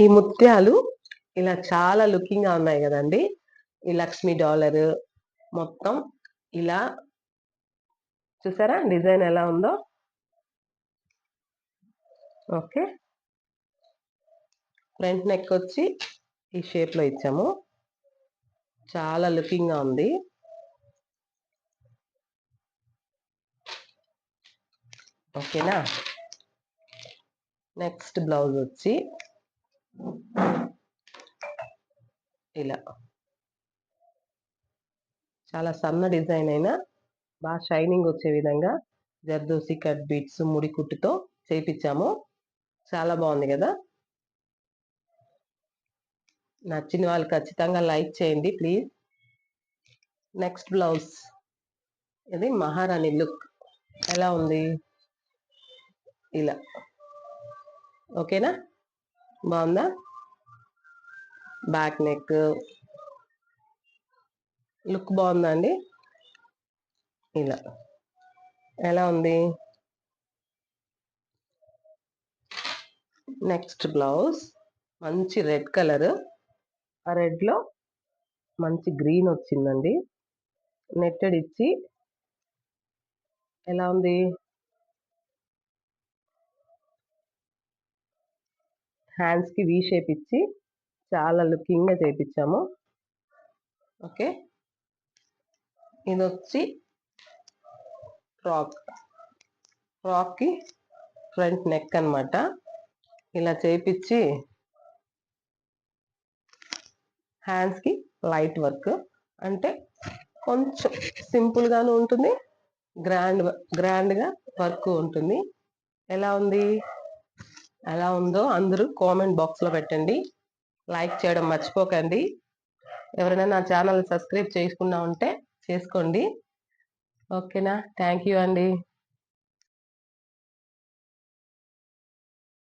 ఈ ముత్యాలు ఇలా చాలా లుకింగ్గా ఉన్నాయి కదండి. ఈ లక్ష్మీ డాలర్ మొత్తం ఇలా చూసారా? డిజైన్ ఎలా ఉందో? ఓకే. ఫ్రంట్ నెక్ వచ్చి ఈ షేప్లో ఇచ్చాము. చాలా లుకింగ్గా ఉంది. ఓకేనా? నెక్స్ట్ బ్లౌజ్ వచ్చి ఇలా. చాలా సన్న డిజైన్ అయినా బాగా షైనింగ్ వచ్చే విధంగా జర్దోసి కట్ బీట్స్ ముడి కుట్టుతో చేయించాము చాలా బాగుంది కదా? నచ్చిన వాళ్ళు ఖచ్చితంగా లైక్ చేయండి ప్లీజ్. Next blouse. ఇది మహారాణి లుక్. ఎలా ఉంది? ఇలా. ఓకేనా? బాగుందా? Back neck. లుక్ బాగుందా అండి? ఇలా. ఎలా ఉంది? Next blouse. మంచి రెడ్ కలర్. ఆ రెడ్లో మంచి గ్రీన్ వచ్చిందండి. నెట్టెడ్ ఇచ్చి ఎలా ఉంది? హ్యాండ్స్కి వీ షేప్ ఇచ్చి చాలా లుకింగ్గా చేయించాము ఓకే ఇది వచ్చి ఫ్రాక్ ఫ్రాక్కి ఫ్రంట్ నెక్ అనమాట ఇలా చేపించి హ్యాండ్స్కి లైట్ వర్క్ అంటే కొంచెం సింపుల్గాను ఉంటుంది గ్రాండ్ గ్రాండ్గా వర్క్ ఉంటుంది. ఎలా ఉంది? ఎలా ఉందో అందరూ కామెంట్ బాక్స్లో పెట్టండి. లైక్ చేయడం మర్చిపోకండి. ఎవరైనా నా ఛానల్ సబ్స్క్రైబ్ చేసుకున్నా ఉంటే చేసుకోండి. ఓకేనా? థ్యాంక్ యూ అండి.